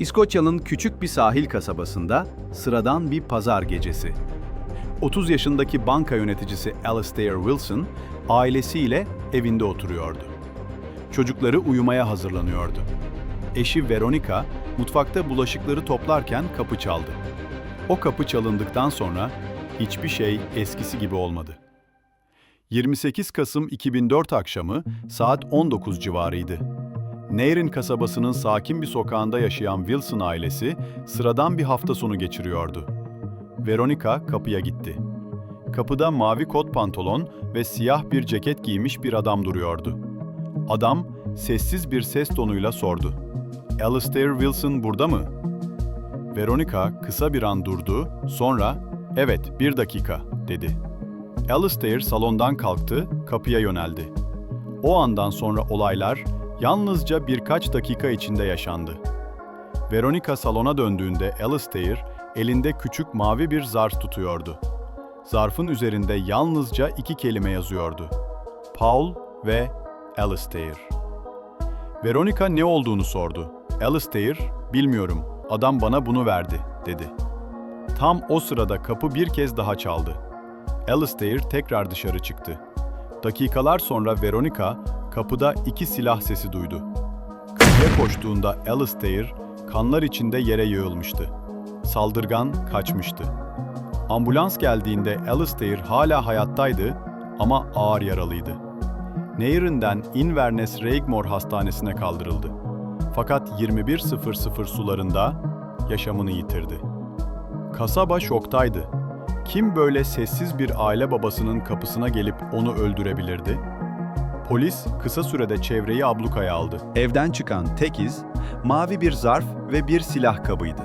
İskoçya'nın küçük bir sahil kasabasında sıradan bir pazar gecesi. 30 yaşındaki banka yöneticisi Alastair Wilson ailesiyle evinde oturuyordu. Çocukları uyumaya hazırlanıyordu. Eşi Veronica mutfakta bulaşıkları toplarken kapı çaldı. O kapı çalındıktan sonra hiçbir şey eskisi gibi olmadı. 28 Kasım 2004 akşamı saat 19 civarıydı. Neyrin kasabasının sakin bir sokağında yaşayan Wilson ailesi sıradan bir hafta sonu geçiriyordu. Veronica kapıya gitti. Kapıda mavi kot pantolon ve siyah bir ceket giymiş bir adam duruyordu. Adam sessiz bir ses tonuyla sordu. Alastair Wilson burada mı? Veronica kısa bir an durdu, sonra "Evet, bir dakika." dedi. Alastair salondan kalktı, kapıya yöneldi. O andan sonra olaylar yalnızca birkaç dakika içinde yaşandı. Veronica salona döndüğünde Alastair elinde küçük mavi bir zarf tutuyordu. Zarfın üzerinde yalnızca iki kelime yazıyordu. Paul ve Alastair. Veronica ne olduğunu sordu. Alastair, bilmiyorum, adam bana bunu verdi, dedi. Tam o sırada kapı bir kez daha çaldı. Alastair tekrar dışarı çıktı. Dakikalar sonra Veronica kapıda iki silah sesi duydu. Kapıya koştuğunda Alastair kanlar içinde yere yığılmıştı. Saldırgan kaçmıştı. Ambulans geldiğinde Alastair hala hayattaydı ama ağır yaralıydı. Nehirinden Inverness Regmore Hastanesi'ne kaldırıldı. Fakat 21.00 sularında yaşamını yitirdi. Kasaba şoktaydı. Kim böyle sessiz bir aile babasının kapısına gelip onu öldürebilirdi? Polis kısa sürede çevreyi ablukaya aldı. Evden çıkan tek iz, mavi bir zarf ve bir silah kabıydı.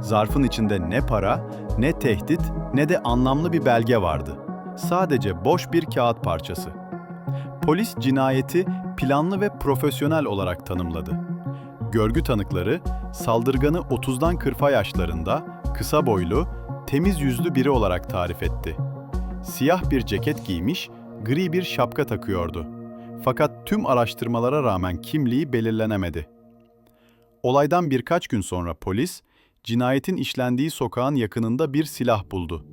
Zarfın içinde ne para, ne tehdit, ne de anlamlı bir belge vardı. Sadece boş bir kağıt parçası. Polis cinayeti planlı ve profesyonel olarak tanımladı. Görgü tanıkları, saldırganı 30'dan 40'a yaşlarında, kısa boylu, temiz yüzlü biri olarak tarif etti. Siyah bir ceket giymiş, gri bir şapka takıyordu. Fakat tüm araştırmalara rağmen kimliği belirlenemedi. Olaydan birkaç gün sonra polis, cinayetin işlendiği sokağın yakınında bir silah buldu.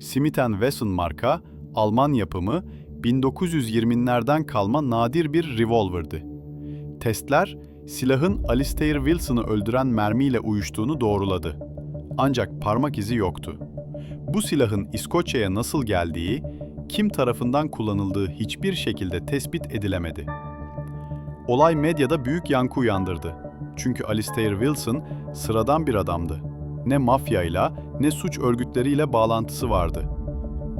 Smith Wesson marka, Alman yapımı, 1920'lerden kalma nadir bir revolverdi. Testler, silahın Alistair Wilson'ı öldüren mermiyle uyuştuğunu doğruladı. Ancak parmak izi yoktu. Bu silahın İskoçya'ya nasıl geldiği, kim tarafından kullanıldığı hiçbir şekilde tespit edilemedi. Olay medyada büyük yankı uyandırdı. Çünkü Alistair Wilson sıradan bir adamdı. Ne mafyayla ne suç örgütleriyle bağlantısı vardı.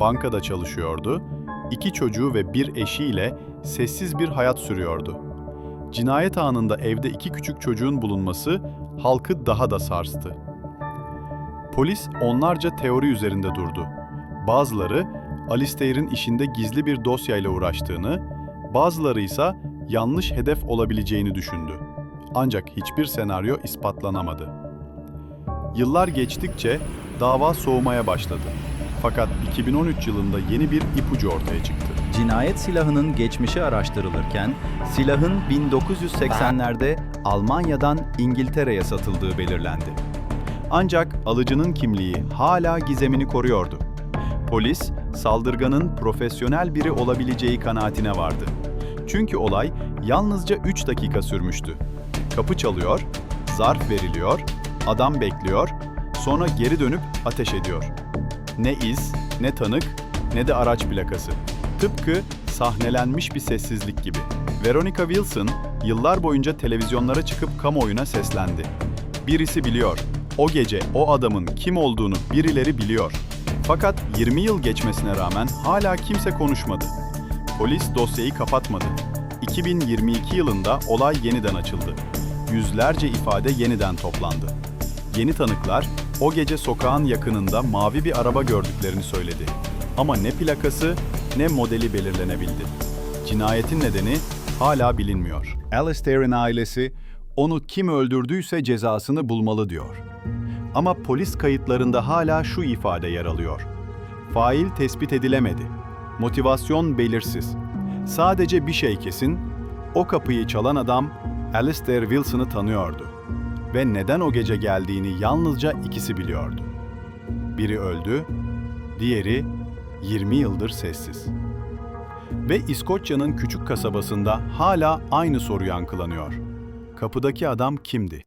Bankada çalışıyordu, iki çocuğu ve bir eşiyle sessiz bir hayat sürüyordu. Cinayet anında evde iki küçük çocuğun bulunması halkı daha da sarstı. Polis onlarca teori üzerinde durdu. Bazıları Alistair'in işinde gizli bir dosyayla uğraştığını, bazıları ise yanlış hedef olabileceğini düşündü. Ancak hiçbir senaryo ispatlanamadı. Yıllar geçtikçe dava soğumaya başladı. Fakat 2013 yılında yeni bir ipucu ortaya çıktı. Cinayet silahının geçmişi araştırılırken silahın 1980'lerde Almanya'dan İngiltere'ye satıldığı belirlendi. Ancak alıcının kimliği hala gizemini koruyordu. Polis, saldırganın profesyonel biri olabileceği kanaatine vardı. Çünkü olay yalnızca 3 dakika sürmüştü. Kapı çalıyor, zarf veriliyor, adam bekliyor, sonra geri dönüp ateş ediyor. Ne iz, ne tanık, ne de araç plakası. Tıpkı sahnelenmiş bir sessizlik gibi. Veronica Wilson yıllar boyunca televizyonlara çıkıp kamuoyuna seslendi. Birisi biliyor. O gece o adamın kim olduğunu birileri biliyor. Fakat 20 yıl geçmesine rağmen hala kimse konuşmadı. Polis dosyayı kapatmadı. 2022 yılında olay yeniden açıldı. Yüzlerce ifade yeniden toplandı. Yeni tanıklar o gece sokağın yakınında mavi bir araba gördüklerini söyledi. Ama ne plakası ne modeli belirlenebildi. Cinayetin nedeni hala bilinmiyor. Alastair'in ailesi onu kim öldürdüyse cezasını bulmalı diyor. Ama polis kayıtlarında hala şu ifade yer alıyor. Fail tespit edilemedi. Motivasyon belirsiz. Sadece bir şey kesin, o kapıyı çalan adam Alistair Wilson'ı tanıyordu. ve neden o gece geldiğini yalnızca ikisi biliyordu. Biri öldü, diğeri 20 yıldır sessiz. Ve İskoçya'nın küçük kasabasında hala aynı soru yankılanıyor. Kapıdaki adam kimdi?